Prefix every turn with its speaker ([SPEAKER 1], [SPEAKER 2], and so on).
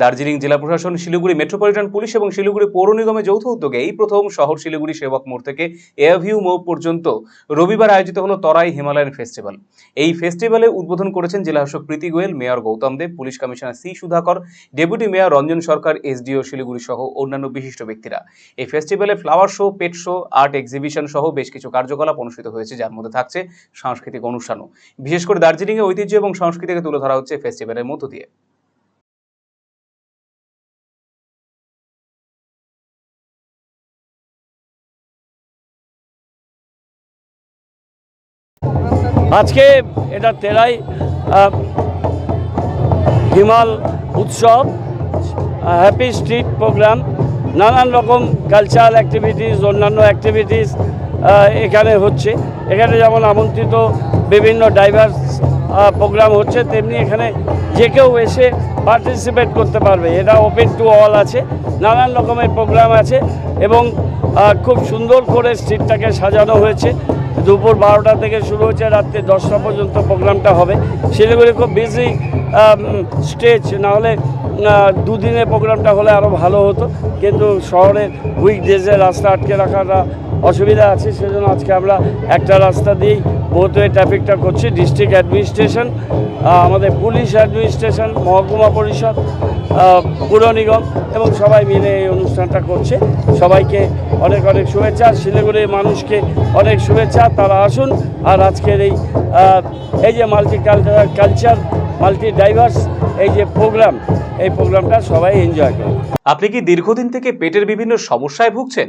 [SPEAKER 1] দার্জিলিং জেলা প্রশাসন, Siliguri metropolitan police এবং শিলিগুড়ি পৌর নিগমের যৌথ উদ্যোগে এই প্রথম শহর শিলিগুড়ি সেবক মোড় থেকে এয়ারভিউ মোড় পর্যন্ত রবিবার আয়োজিত হলো তরাই হিমালয়ান ফেস্টিভ্যাল। এই ফেস্টিভ্যালে উদ্বোধন করেছেন জেলাশাসক Priti Goyal, mayor Gautam Deb, police commissioner C Sudhakar, deputy mayor Ranjan Sarkar, SDO Siliguri সহ অন্যান্য বিশিষ্ট ব্যক্তিরা। এই ফেস্টিভ্যালে flower show, pet show, art exhibition সহ বেশ কিছু কার্যকলাপ অনুষ্ঠিত হয়েছে, যার মধ্যে থাকছে সাংস্কৃতিক অনুষ্ঠানও। বিশেষ করে দার্জিলিংয়ে ঐতিহ্য এবং সংস্কৃতিকে তুলে ধরা হচ্ছে ফেস্টিভ্যালের মধ্য দিয়ে।
[SPEAKER 2] আজকে এটা তেরাই হিমাল উৎসব হ্যাপি স্ট্রিট প্রোগ্রাম নানান রকম কালচারাল অ্যাক্টিভিটিস অন্যান্য অ্যাক্টিভিটিস এখানে হচ্ছে। এখানে যেমন আমন্ত্রিত বিভিন্ন ডাইভার্স প্রোগ্রাম হচ্ছে, তেমনি এখানে যে কেউ এসে পার্টিসিপেট করতে পারবে। এটা ওপেন টু অল আছে, নানান রকমের প্রোগ্রাম আছে এবং খুব সুন্দর করে স্ট্রিটটাকে সাজানো হয়েছে। দুপুর বারোটা থেকে শুরু হচ্ছে, রাত্রে দশটা পর্যন্ত প্রোগ্রামটা হবে। শিলিগুড়ি খুব বিজি স্টেজ নাহলে দুদিনের প্রোগ্রামটা হলে আরও ভালো হতো। কিন্তু শহরের উইকডেজে রাস্তা আটকে রাখাটা অসুবিধা আছে, সেজন্য আজকে আমরা একটা রাস্তা দিয়েই বহুতোয়ে ট্রাফিকটা করছি। ডিস্ট্রিক্ট অ্যাডমিনিস্ট্রেশন আমাদের পুলিশ অ্যাডমিনিস্ট্রেশন মহকুমা পরিষদ পুর নিগম এবং সবাই মিলে এই অনুষ্ঠানটা করছে। সবাইকে অনেক অনেক শুভেচ্ছা। শিলিগুড়ির মানুষকে অনেক শুভেচ্ছা। তারা আসুন আর আজকের এই এই যে মাল্টি কালচার মাল্টি ডাইভার্স এই যে প্রোগ্রাম এই প্রোগ্রামটা সবাই এনজয় করে
[SPEAKER 1] আপনি কি দীর্ঘদিন থেকে পেটের বিভিন্ন সমস্যায় ভুগছেন?